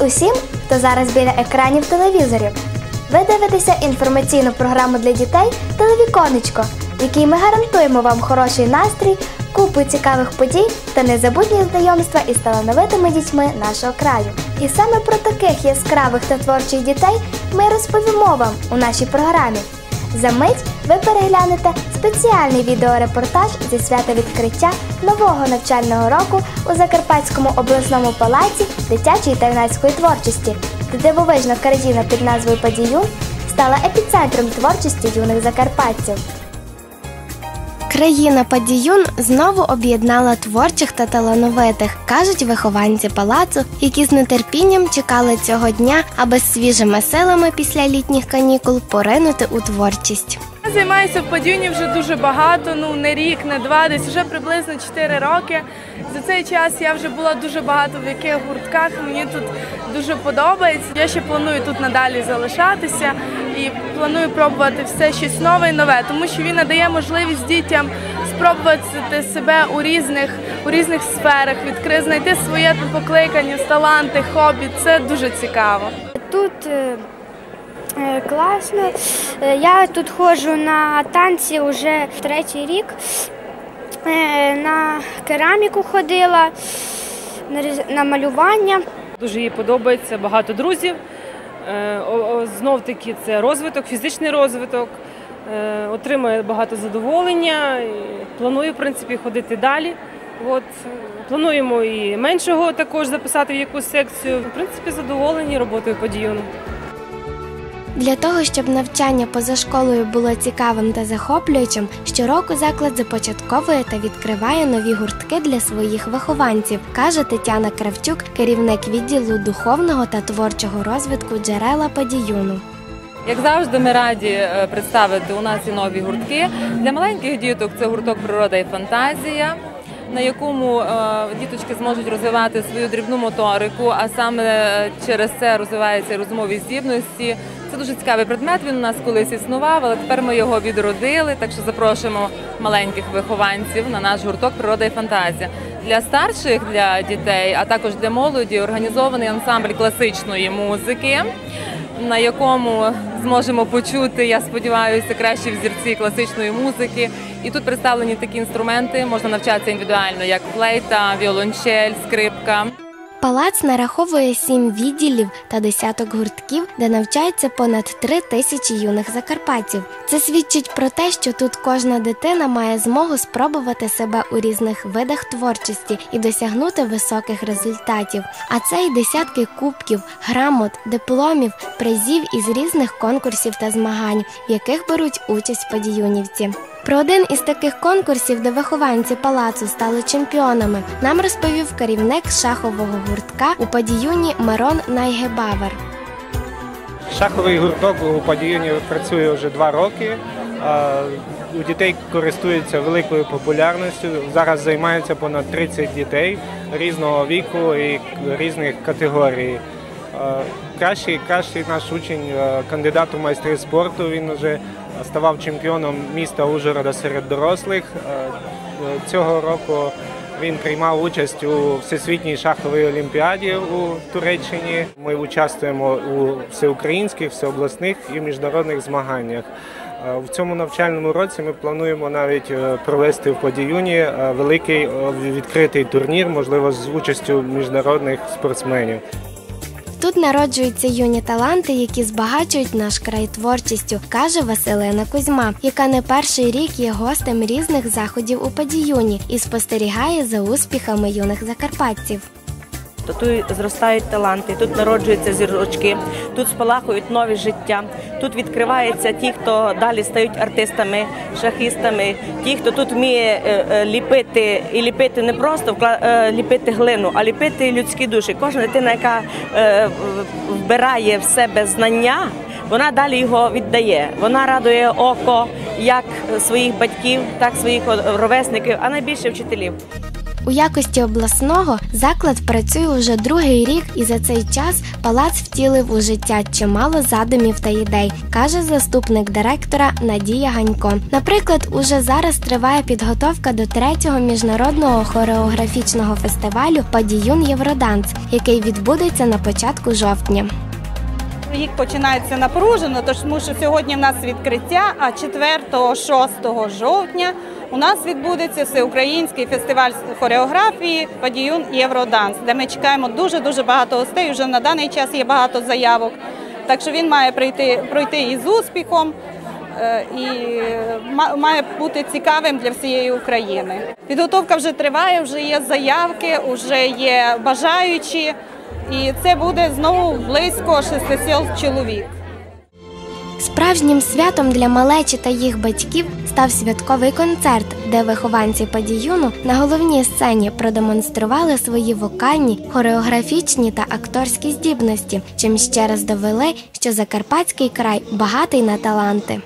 усім, хто зараз біля екранів телевізорів. Ви дивитеся інформаційну програму для дітей Телевіконечко, в якій ми гарантуємо вам хороший настрій, купу цікавих подій та незабутні знайомства із талановитими дітьми нашого краю. І саме про таких яскравих та творчих дітей ми розповімо вам у нашій програмі. За мить ви переглянете спеціальний відеорепортаж зі свята відкриття нового навчального року у Закарпатському обласному палаці дитячої та юнацької творчості, де дивовижна картина під назвою Падію стала епіцентром творчості юних закарпатців. Країна Падіюн знову об'єднала творчих та талановитих, кажуть вихованці палацу, які з нетерпінням чекали цього дня, аби свіжими силами після літніх канікул поринути у творчість. Я займаюся в Падюні вже дуже багато, ну не рік, не два, десь вже приблизно 4 роки. За цей час я вже була дуже багато в яких гуртках. Мені тут дуже подобається. Я ще планую тут надалі залишатися і планую пробувати все щось нове і нове, тому що він надає можливість дітям спробувати себе у різних у різних сферах, відкрити знайти своє покликання, таланти, хобі. Це дуже цікаво. Тут е, е, класно. Е, Я тут ходжу на танці вже третій рік. На кераміку ходила, на малювання. Дуже їй подобається, багато друзів. Е, Знов таки це розвиток, фізичний розвиток. Е, Отримує багато задоволення. Планую, в принципі, ходити далі. От. Плануємо і меншого також записати в якусь секцію. В принципі, задоволені роботою подіюну. Для того, щоб навчання поза школою було цікавим та захоплюючим, щороку заклад започатковує та відкриває нові гуртки для своїх вихованців, каже Тетяна Кравчук, керівник відділу духовного та творчого розвитку джерела Падіюну. Як завжди, ми раді е, представити у нас і нові гуртки. Для маленьких діток це гурток Природа і фантазія, на якому е, діточки зможуть розвивати свою дрібну моторику, а саме е, через це розвиваються і розумові здібності. Це дуже цікавий предмет. Він у нас колись існував, але тепер ми його відродили. Так що запрошуємо маленьких вихованців на наш гурток Природа і фантазія. Для старших для дітей, а також для молоді організований ансамбль класичної музики на якому зможемо почути, я сподіваюся, кращі взірці класичної музики. І тут представлені такі інструменти, можна навчатися індивідуально, як флейта, віолончель, скрипка. Палац нараховує сім відділів та десяток гуртків, де навчається понад три тисячі юних закарпатців. Це свідчить про те, що тут кожна дитина має змогу спробувати себе у різних видах творчості і досягнути високих результатів. А це й десятки кубків, грамот, дипломів, призів із різних конкурсів та змагань, в яких беруть участь подіюнівці. Про один із таких конкурсів, де вихованці палацу стали чемпіонами, нам розповів керівник шахового гуртка у падіюні Мирон Найгебавер. Шаховий гурток у Падіюні працює вже два роки. У дітей користується великою популярністю. Зараз займаються понад 30 дітей різного віку і різних категорій. Кращий, кращий наш учень, кандидат у майстри спорту. Він вже ставав чемпіоном міста Ужгорода серед дорослих. Цього року він приймав участь у всесвітній шаховій олімпіаді у Туреччині. Ми участвуємо у всеукраїнських, всеобласних і міжнародних змаганнях. Е, В цьому навчальному році ми плануємо навіть е, провести в Подіюні е, великий е, відкритий турнір, можливо, з участю міжнародних спортсменів. Тут народжуються юні таланти, які збагачують наш край творчістю, каже Василина Кузьма, яка не перший рік є гостем різних заходів у Падіюні і спостерігає за успіхами юних закарпатців. То тут зростають таланти, тут народжуються зірочки, тут спалахують нові життя. Тут відкриваються ті, хто далі стають артистами, шахістами, ті, хто тут вміє е, е, ліпити і ліпити не просто е, ліпити глину, а ліпити людські душі. Кожна дитина, яка вбирає в себе знання. Вона далі його віддає. Вона радує око як своїх батьків, так своїх ровесників, а найбільше вчителів. У якості обласного заклад працює уже другий рік, і за цей час палац втілив у життя чимало задумів та ідей, каже заступник директора Надія Ганько. Наприклад, уже зараз триває підготовка до третього міжнародного хореографічного фестивалю Падіюн Євроданс, який відбудеться на початку жовтня. Рік починається напружено, тому що сьогодні в нас відкриття, а 4-6 жовтня у нас відбудеться всеукраїнський фестиваль хореографії Падіюн Євроданс, де ми чекаємо дуже-дуже багато гостей. Вже на даний час є багато заявок. Так що він має прийти, пройти із успіхом е, і ма- має бути цікавим для всієї України. Підготовка вже триває, вже є заявки, вже є бажаючі, і це буде знову близько 600 чоловік. Справжнім святом для малечі та їх батьків став святковий концерт, де вихованці падіюну на головній сцені продемонстрували свої вокальні, хореографічні та акторські здібності, чим ще раз довели, що Закарпатський край багатий на таланти.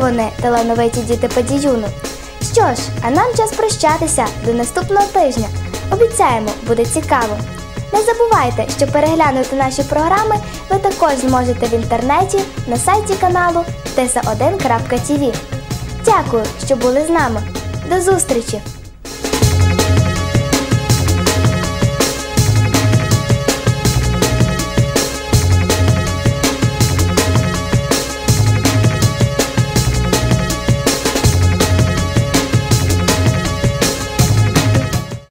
Вони талановиті діти Падіюну. Що ж, а нам час прощатися до наступного тижня. Обіцяємо, буде цікаво. Не забувайте, що переглянути наші програми ви також зможете в інтернеті на сайті каналу tesa1.tv. Дякую, що були з нами. До зустрічі!